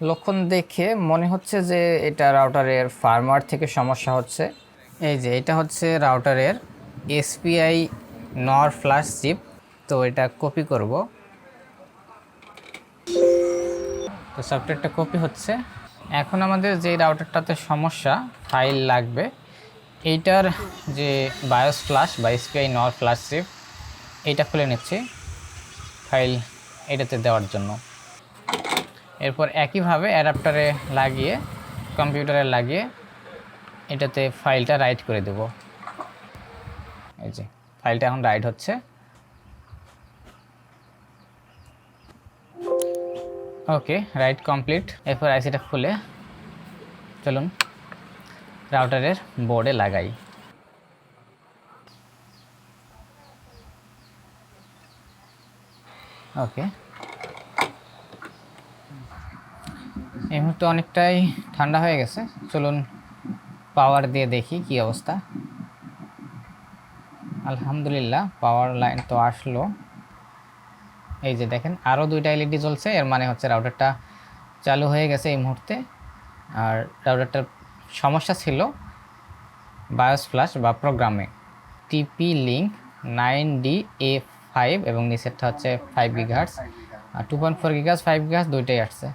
লক্ষণ দেখে মনে হচ্ছে যে এটা রাউটারের ফার্মার থেকে সমস্যা হচ্ছে। এই যে, এটা হচ্ছে রাউটারের এসপিআই নর ফ্ল্যাশ চিপ। তো এটা কপি করব। তো সফটওয়্যারটা কপি হচ্ছে। এখন আমাদের যে রাউটারটাতে সমস্যা, ফাইল লাগবে। এইটার যে বায়োস ফ্ল্যাশ বা এসপিআই নর ফ্ল্যাশ চিপ, এইটা খুলে নিচ্ছি ফাইল এটাতে দেওয়ার জন্য। এরপর একইভাবে অ্যাডাপ্টারে লাগিয়ে কম্পিউটারে লাগিয়ে এটাতে ফাইলটা রাইট করে দেব। এই যে ফাইলটা এখন রাইট হচ্ছে। ওকে রাইট কমপ্লিট এরপর আইসিটা খুলে চলুন রাউটারের বোর্ডে লাগাই। ওকে এই মুহূর্তে অনেকটাই ঠান্ডা হয়ে গেছে। চলুন পাওয়ার দিয়ে দেখি কি অবস্থা। আলহামদুলিল্লাহ পাওয়ার লাইন তো আসলো। এই যে দেখেন আরও দুইটা এলইডি জ্বলছে, এর মানে হচ্ছে রাউটারটা চালু হয়ে গেছে এই মুহূর্তে। আর রাউটারটার সমস্যা ছিল বায়োস ফ্ল্যাশ বা প্রোগ্রামে TP link nine D A five এবং নিচেরটা হচ্ছে ফাইভ গিগার্স আর two point four gigahertz five gigahertz দুইটাই আসছে।